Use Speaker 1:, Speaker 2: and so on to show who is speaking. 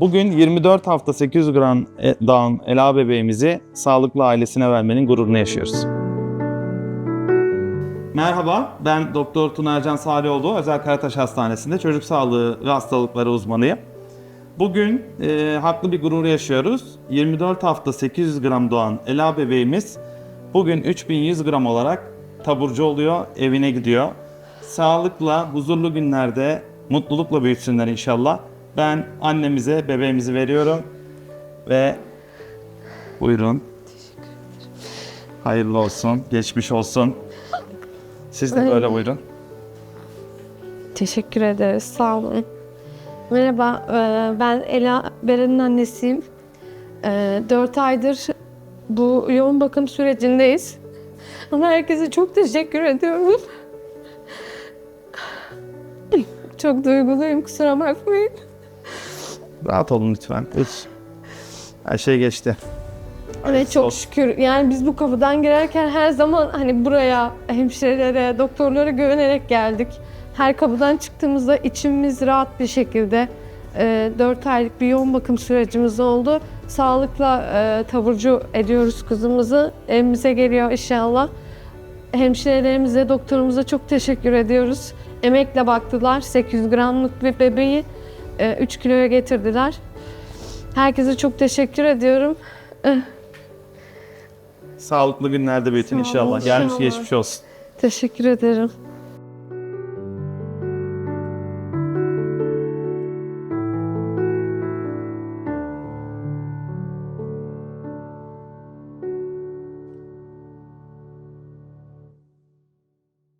Speaker 1: Bugün 24 hafta 800 gram e- Down Ela bebeğimizi sağlıklı ailesine vermenin gururunu yaşıyoruz. Merhaba, ben Doktor Tuna Ercan Salioğlu, Özel Karataş Hastanesi'nde çocuk sağlığı ve hastalıkları uzmanıyım. Bugün e, haklı bir gurur yaşıyoruz. 24 hafta 800 gram doğan Ela bebeğimiz bugün 3100 gram olarak taburcu oluyor, evine gidiyor. Sağlıkla, huzurlu günlerde mutlulukla büyütsünler inşallah. Ben annemize bebeğimizi veriyorum ve buyurun. Hayırlı olsun, geçmiş olsun. Siz de böyle buyurun.
Speaker 2: Teşekkür ederiz. Sağ olun. Merhaba, e, ben Ela Beren'in annesiyim. 4 aydır bu yoğun bakım sürecindeyiz. Ama herkese çok teşekkür ediyorum. Çok duyguluyum, kusura bakmayın.
Speaker 1: Rahat olun lütfen. Hiç. Her şey geçti.
Speaker 2: Evet çok şükür. Yani biz bu kapıdan girerken her zaman hani buraya hemşirelere, doktorlara güvenerek geldik. Her kapıdan çıktığımızda içimiz rahat bir şekilde 4 aylık bir yoğun bakım sürecimiz oldu. Sağlıkla e, taburcu ediyoruz kızımızı. Evimize geliyor inşallah. Hemşirelerimize, doktorumuza çok teşekkür ediyoruz. Emekle baktılar. 800 gramlık bir bebeği 3 kiloya getirdiler. Herkese çok teşekkür ediyorum.
Speaker 1: Sağlıklı günlerde büyütün
Speaker 2: Sağ olun,
Speaker 1: inşallah. Gelmiş
Speaker 2: inşallah.
Speaker 1: geçmiş olsun.
Speaker 2: Teşekkür ederim.